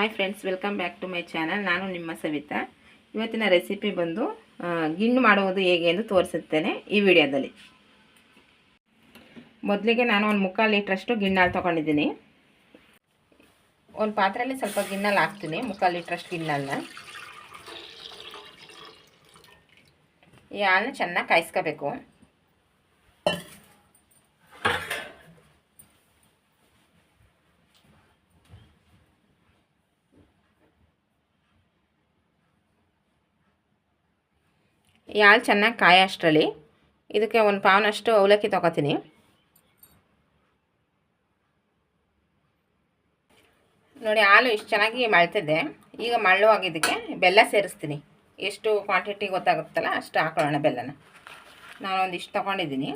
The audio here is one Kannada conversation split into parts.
Hi friends welcome back to my channel ನಾನು ನಿಮ್ಮ ಸವಿತಾ. ಇವತ್ತಿನ ರೆಸಿಪಿ ಬಂದು ಗಿಣ್ಣು ಮಾಡುವುದು ಹೇಗೆ ಎಂದು ತೋರಿಸುತ್ತೇನೆ ಈ ವಿಡಿಯೋದಲ್ಲಿ. ಮೊದಲಿಗೆ ನಾನು ಒಂದು ಮುಕ್ಕಾಲು ಲೀಟ್ರಷ್ಟು ಗಿಣ್ಣಾಲು ತೊಗೊಂಡಿದ್ದೀನಿ. ಒಂದು ಪಾತ್ರೆಯಲ್ಲಿ ಸ್ವಲ್ಪ ಗಿಣ್ಣಲ್ಲಿ ಹಾಕ್ತೀನಿ, ಮುಕ್ಕಾಲು ಲೀಟ್ರಷ್ಟು ಗಿಣ್ಣಾಲನ್ನ ಈ ಹಾಲನ್ನ ಚೆನ್ನಾಗಿ ಕಾಯಿಸ್ಕೋಬೇಕು. ಹಾಲು ಚೆನ್ನಾಗಿ ಕಾಯೋ ಅಷ್ಟರಲ್ಲಿ. ಇದಕ್ಕೆ ಒಂದು ಪಾವನಷ್ಟು ಅವಲಕ್ಕಿ ತೊಗೋತೀನಿ. ನೋಡಿ, ಹಾಲು ಇಷ್ಟು ಚೆನ್ನಾಗಿ ಮಳ್ತಿದ್ದೆ ಈಗ ಮಳ್ಳುವಾಗ ಇದಕ್ಕೆ ಬೆಲ್ಲ ಸೇರಿಸ್ತೀನಿ. ಎಷ್ಟು ಕ್ವಾಂಟಿಟಿ ಗೊತ್ತಾಗುತ್ತಲ್ಲ ಅಷ್ಟು ಹಾಕೊಳ್ಳೋಣ ಬೆಲ್ಲನ. ನಾನು ಒಂದಿಷ್ಟು ತೊಗೊಂಡಿದ್ದೀನಿ.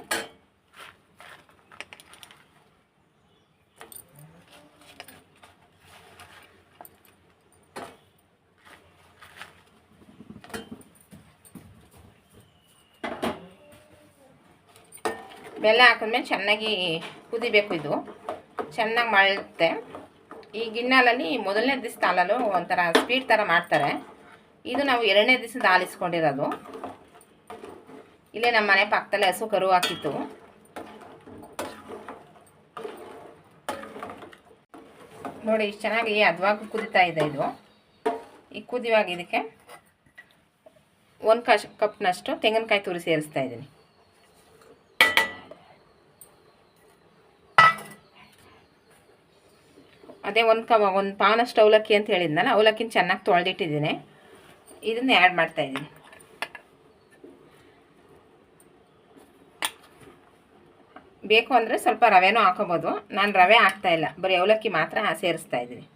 ಬೆಲ್ಲ ಹಾಕಿದ್ಮೇಲೆ ಚೆನ್ನಾಗಿ ಕುದಿಬೇಕು ಇದು. ಚೆನ್ನಾಗಿ ಮಳುತ್ತೆ ಈ ಗಿಣ್ಣಾಲಲ್ಲಿ ಮೊದಲನೇ ದಿವಸದ ಹಾಲಲ್ಲೂ ಒಂಥರ ಸ್ವೀಟ್ ಥರ ಮಾಡ್ತಾರೆ. ಇದು ನಾವು ಎರಡನೇ ದಿವಸದ ಹಾಲಿಸ್ಕೊಂಡಿರೋದು ಇಲ್ಲೇ ನಮ್ಮ ಮನೆ ಪಕ್ಕದಲ್ಲೇ ಹಸು ಕರು ಹಾಕಿತ್ತು. ನೋಡಿ, ಇಷ್ಟು ಚೆನ್ನಾಗಿ ಅದ್ವಾಗೂ ಕುದಿತಾ ಇದೆ ಇದು. ಈ ಕುದಿವಾಗ ಇದಕ್ಕೆ ಒಂದು ಕಶ್ ಕಪ್ನಷ್ಟು ತೆಂಗಿನಕಾಯಿ ತುರಿ ಸೇರಿಸ್ತಾ ಇದ್ದೀನಿ. ಅದೇ ಒಂದು ಕ ಒಂದು ಪಾನಷ್ಟು ಅವಲಕ್ಕಿ ಅಂತ ಹೇಳಿದ್ನಲ್ಲ, ಅವಲಕ್ಕಿನ ಚೆನ್ನಾಗಿ ತೊಳೆದಿಟ್ಟಿದ್ದೀನಿ. ಇದನ್ನ ಆ್ಯಡ್ ಮಾಡ್ತಾಯಿದ್ದೀನಿ ಬೇಕು ಅಂದರೆ ಸ್ವಲ್ಪ ರವೆನೂ ಹಾಕೋಬೋದು. ನಾನು ರವೆ ಹಾಕ್ತಾಯಿಲ್ಲ ಬರೀ ಅವಲಕ್ಕಿ ಮಾತ್ರ ಸೇರಿಸ್ತಾ ಇದ್ದೀನಿ.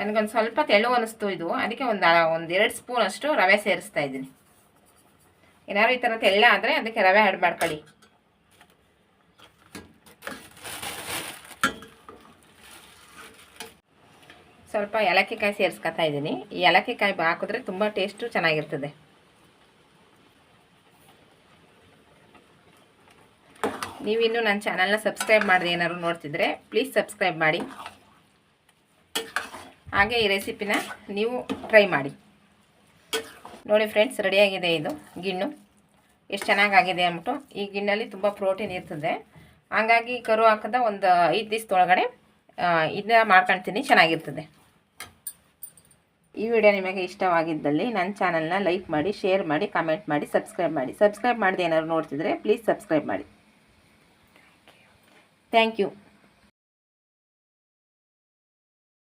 ನನಗೊಂದು ಸ್ವಲ್ಪ ತೆಳು ಅನ್ನಿಸ್ತು ಇದು, ಅದಕ್ಕೆ ಒಂದು ಒಂದು ಎರಡು ಸ್ಪೂನ್ ಅಷ್ಟು ರವೆ ಸೇರಿಸ್ತಾ ಇದ್ದೀನಿ. ಏನಾದ್ರು ಈ ಥರ ತೆಳ್ಳ ಆದರೆ ಅದಕ್ಕೆ ರವೆ ಆ್ಯಡ್ ಮಾಡ್ಕೊಳ್ಳಿ. ಸ್ವಲ್ಪ ಏಲಕ್ಕಿ ಕಾಯಿ ಸೇರಿಸ್ಕೊತಾ ಇದ್ದೀನಿ. ಈ ಏಲಕ್ಕಿ ಕಾಯಿ ಹಾಕಿದ್ರೆ ತುಂಬ ಟೇಸ್ಟು ಚೆನ್ನಾಗಿರ್ತದೆ. ನೀವಿನ್ನೂ ನನ್ನ ಚಾನಲ್ನ ಸಬ್ಸ್ಕ್ರೈಬ್ ಮಾಡಿದೆ ಏನಾದ್ರು ನೋಡ್ತಿದ್ರೆ ಪ್ಲೀಸ್ ಸಬ್ಸ್ಕ್ರೈಬ್ ಮಾಡಿ. ಹಾಗೆ ಈ ರೆಸಿಪಿನ ನೀವು ಟ್ರೈ ಮಾಡಿ. ನೋಡಿ ಫ್ರೆಂಡ್ಸ್ ರೆಡಿಯಾಗಿದೆ ಇದು ಗಿಣ್ಣು. ಎಷ್ಟು ಚೆನ್ನಾಗಾಗಿದೆ ಅಂದ್ಬಿಟ್ಟು, ಈ ಗಿಣ್ಣಲ್ಲಿ ತುಂಬ ಪ್ರೋಟೀನ್ ಇರ್ತದೆ. ಹಾಗಾಗಿ ಕರು ಹಾಕಿದ ಒಂದು ಐದು ದಿವಸದೊಳಗಡೆ ಇದನ್ನ ಮಾಡ್ಕೊಳ್ತೀನಿ ಚೆನ್ನಾಗಿರ್ತದೆ. ಈ ವಿಡಿಯೋ ನಿಮಗೆ ಇಷ್ಟವಾಗಿದ್ದಲ್ಲಿ ನನ್ನ ಚಾನಲ್ನ ಲೈಕ್ ಮಾಡಿ ಶೇರ್ ಮಾಡಿ ಕಮೆಂಟ್ ಮಾಡಿ ಸಬ್ಸ್ಕ್ರೈಬ್ ಮಾಡಿ. ಸಬ್ಸ್ಕ್ರೈಬ್ ಮಾಡಿದೆ ಏನಾದ್ರು ನೋಡ್ತಿದ್ರೆ ಪ್ಲೀಸ್ ಸಬ್ಸ್ಕ್ರೈಬ್ ಮಾಡಿ. Thank you